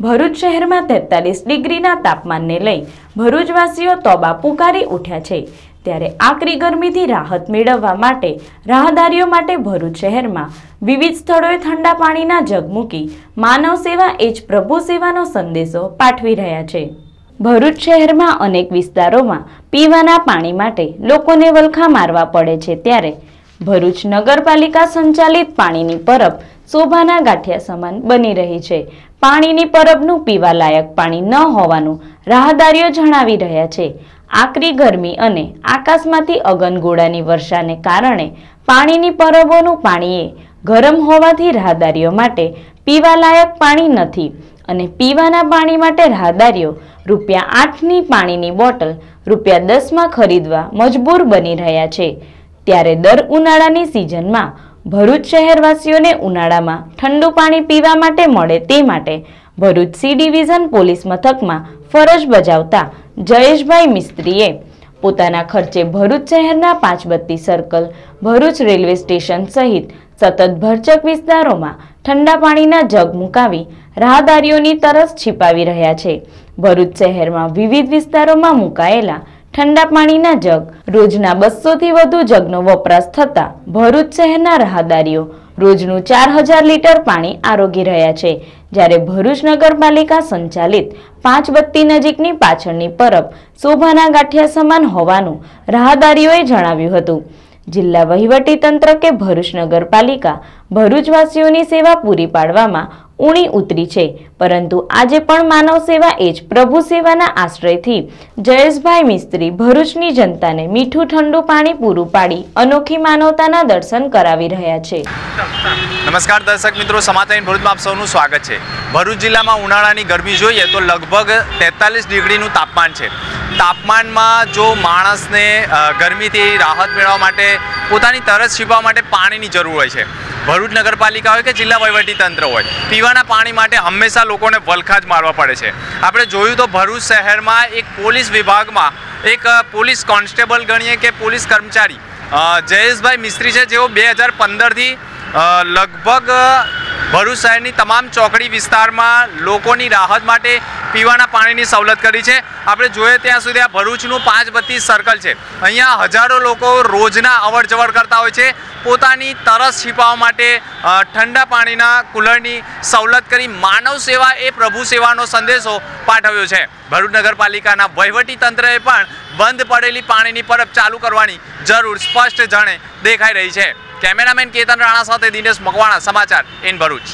ભરૂચ શહેરમાં તેતાલીસ ડિગ્રીના તાપમાનને લઈ ભરૂચવાસીઓ તોબા પુકારી ઉઠ્યા છે. ત્યારે આકરી ગરમીથી રાહત મેળવવા માટે, રાહદારીઓ માટે ભરૂચ શહેરમાં વિવિધ સ્થળોએ ઠંડા પાણીના જગ મૂકી માનવ સેવા એ જ પ્રભુ સેવાનો સંદેશો પાઠવી રહ્યા છે. ભરૂચ શહેરમાં અનેક વિસ્તારોમાં પીવાના પાણી માટે લોકોને વલખા મારવા પડે છે ત્યારે ભરૂચ નગરપાલિકા સંચાલિત પાણીની પરબ શોભાના ગાંઠિયા સમાન બની રહી છે. પાણીની પરબનું પીવા લાયક પાણી ન હોવાનું રાહદારીઓ જણાવી રહ્યા છે. આકરી ગરમી અને આકાશમાંથી અગનગોળાની વર્ષાને કારણે પાણીની પરબોનું પાણી એ ગરમ હોવાથી રાહદારીઓ માટે પીવાલાયક પાણી નથી અને પીવાના પાણી માટે રાહદારીઓ રૂપિયા આઠની પાણીની બોટલ રૂપિયા દસમાં ખરીદવા મજબૂર બની રહ્યા છે. ત્યારે દર ઉનાળાની સિઝનમાં ભરૂચ શહેરવાસીઓને ઉનાળામાં ઠંડુ પાણી પીવા માટે મળે તે માટે ભરૂચ સી ડિવિઝન પોલીસ મથકમાં ફરજ બજાવતા જયેશભાઈ મિસ્ત્રીએ પોતાના ખર્ચે ભરૂચ શહેરના Panchbatti circle, Bharuch railway station સહિત સતત ભરચક વિસ્તારોમાં ઠંડા પાણીના જગ મુકાવી રાહદારીઓની તરસ છીપાવી રહ્યા છે. ભરૂચ શહેરમાં વિવિધ વિસ્તારોમાં મુકાયેલા ઠંડા પાણીના જગ. રોજના બસોથી વધુ જગનો વપરાશ થતા ભરૂચ શહેરના રાહદારીઓ રોજનું ચાર હજાર લીટર પાણી આરોગી રહ્યા છે. જ્યારે ભરૂચ નગરપાલિકા સંચાલિત પાંચ બત્તી નજીકની પાછળની પરબ શોભાના ગાંઠિયા સમાન હોવાનું રાહદારીઓએ જણાવ્યું હતું. જિલ્લા વહીવટી તંત્ર કે ભરૂચ નગરપાલિકા ભરૂચવાસીઓની સેવા પૂરી પાડવામાં ઊણી ઉતરી છે. પરંતુ આજે પણ માનવ સેવા એ જ પ્રભુ સેવાના આશ્રયથી જયેશભાઈ મિસ્ત્રી ભરૂચની જનતાને મીઠું ઠંડુ પાણી પૂરું પાડી અનોખી માનવતાના દર્શન કરાવી રહ્યા છે. નમસ્કાર દર્શક મિત્રો સમાચાર ભરૂચમાં આપ સૌનું સ્વાગત છે. ભરૂચ જિલ્લામાં ઉનાળાની ગરમી જોઈએ તો લગભગ તેતાલીસ ડિગ્રીનું તાપમાન છે. તાપમાનમાં જો માણસને ગરમીથી રાહત મેળવવા માટે પોતાની તરસ છીપવા માટે પાણીની જરૂર હોય છે. ભરૂચ નગરપાલિકા હોય કે જિલ્લા તંત્ર હોય, પીવાના પાણી માટે હંમેશા લોકોને વલખા જ મારવા પડે છે. આપણે જોયું તો ભરૂચ શહેરમાં એક પોલીસ વિભાગમાં એક પોલીસ કોન્સ્ટેબલ ગણીએ કે પોલીસ કર્મચારી જયેશભાઈ મિસ્ત્રી છે જેઓ બે હજાર પંદરથી લગભગ ભરૂચ શહેરની તમામ ચોકડી વિસ્તારમાં લોકોની રાહત માટે પીવાના પાણીની સવલત કરી છે. આપણે જોઈએ ત્યાં સુધી આ ભરૂચનું પાંચ બત્તીસ સર્કલ છે. અહીંયા હજારો લોકો રોજના અવર જવર કરતા હોય છે. પોતાની તરસ છીપાવવા માટે ઠંડા પાણીના કુલરની સવલત કરી માનવ સેવા એ પ્રભુ સેવાનો સંદેશો પાઠવ્યો છે. ભરૂચ નગરપાલિકાના વહીવટી તંત્રએ પણ બંધ પડેલી પાણીની પરબ ચાલુ કરવાની જરૂર સ્પષ્ટ જાણે દેખાઈ રહી છે. કેમેરામેન કેતન રાણા સાથે દિનેશ મકવાણા સમાચાર ઇન ભરૂચ.